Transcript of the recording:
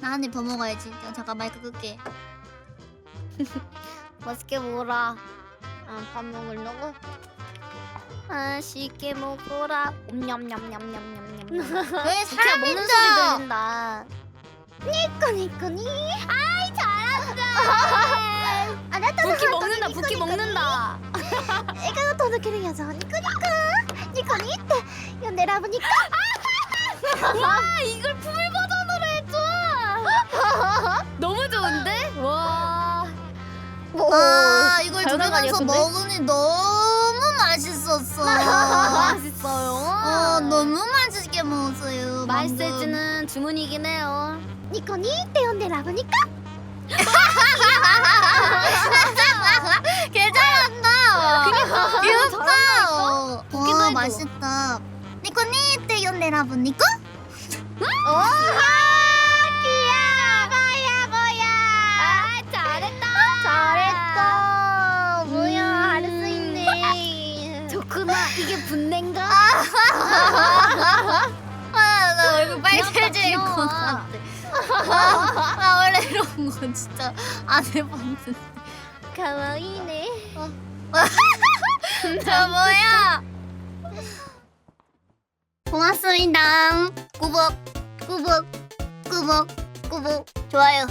나 한 입 더 먹어야지. 야, 잠깐 마이크 끌게. 맛있게 먹어라. 아, 밥 먹으려고? 맛있게 먹어라. 옴냠냠냠냠냠냠. 왜 부키야 먹는 소리 사람인자? 들린다. 니꺼 니꺼 니. 아이 잘한다. 아, 나 부키 먹는다 부키 먹는다 笑顔届けるよぞニコニコニコニって呼んでラブニコ 와 이걸 풀 버 들으면서 아니었는데? 먹으니 너무 맛있었어. 맛있어요. 아 너무 맛있게 먹었어요. 방금. 말세지는 주문이긴 해요. 니꺼니 떼온데 라보니까? 개 잘한다. 그니까. 어, 귀엽다. 맛있다. 니꺼니 떼온데 라보니까? 이게 분내인가? 아 나 얼굴 빨개질. 것 같아. 아, 나 원래 이런 거 진짜 안 해봤는데. 가와이네 저 뭐야? 고맙습니다. 구독, 구독, 구독, 구독. 좋아요.